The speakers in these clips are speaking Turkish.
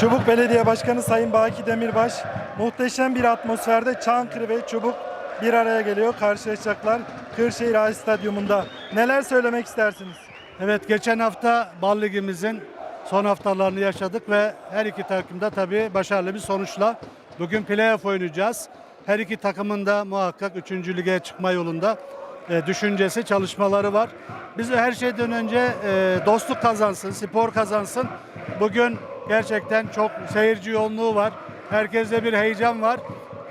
Çubuk Belediye Başkanı Sayın Baki Demirbaş muhteşem bir atmosferde Çankırı ve Çubuk bir araya geliyor. Karşılaşacaklar Kırşehir Ağa Stadyumunda. Neler söylemek istersiniz? Evet geçen hafta Bal Ligimizin son haftalarını yaşadık ve her iki takım da tabii başarılı bir sonuçla bugün playoff oynayacağız. Her iki takımın da muhakkak 3. lige çıkma yolunda e, düşüncesi, çalışmaları var. Biz her şeyden önce e, dostluk kazansın, spor kazansın. Bugün gerçekten çok seyirci yoğunluğu var. Herkeste bir heyecan var.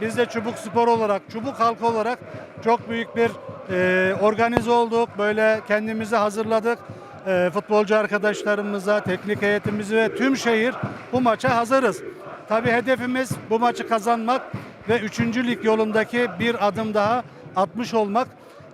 Biz de Çubuk Spor olarak, Çubuk halkı olarak çok büyük bir e, organize olduk. Böyle kendimizi hazırladık. E, futbolcu arkadaşlarımıza, teknik heyetimizi ve tüm şehir bu maça hazırız. Tabii hedefimiz bu maçı kazanmak ve 3. lig yolundaki bir adım daha atmış olmak.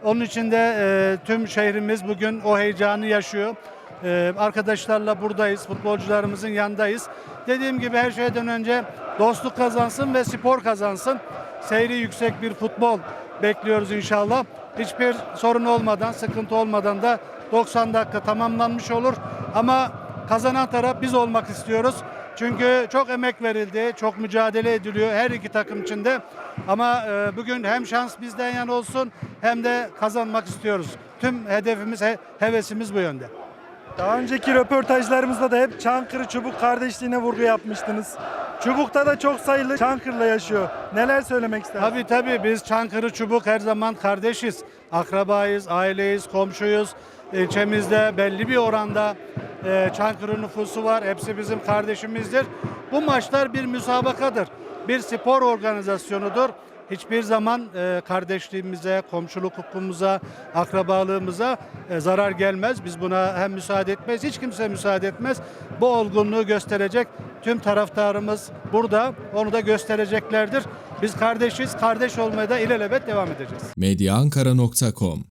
Onun için de e, tüm şehrimiz bugün o heyecanı yaşıyor. Ee, arkadaşlarla buradayız, futbolcularımızın yanındayız. Dediğim gibi her şeyden önce dostluk kazansın ve spor kazansın. Seyri yüksek bir futbol bekliyoruz inşallah. Hiçbir sorun olmadan, sıkıntı olmadan da 90 dakika tamamlanmış olur. Ama kazanan taraf biz olmak istiyoruz. Çünkü çok emek verildi, çok mücadele ediliyor her iki takım içinde. Ama e, bugün hem şans bizden yana olsun hem de kazanmak istiyoruz. Tüm hedefimiz, he- hevesimiz bu yönde. Daha önceki röportajlarımızda da hep Çankırı Çubuk kardeşliğine vurgu yapmıştınız. Çubuk'ta da çok sayılı Çankırı'la yaşıyor. Neler söylemek istersiniz? Tabii tabii biz Çankırı Çubuk her zaman kardeşiz. Akrabayız, aileyiz, komşuyuz. İlçemizde belli bir oranda e, Çankırı nüfusu var. Hepsi bizim kardeşimizdir. Bu maçlar bir müsabakadır. Bir spor organizasyonudur. Hiçbir zaman e, kardeşliğimize, komşuluk hukukumuza, akrabalığımıza e, zarar gelmez. Biz buna hem müsaade etmeyiz, hiç kimse müsaade etmez. Bu olgunluğu gösterecek tüm taraftarımız burada. Onu da göstereceklerdir. Biz kardeşiz, kardeş olmaya da ilelebet devam edeceğiz. medyaankara.com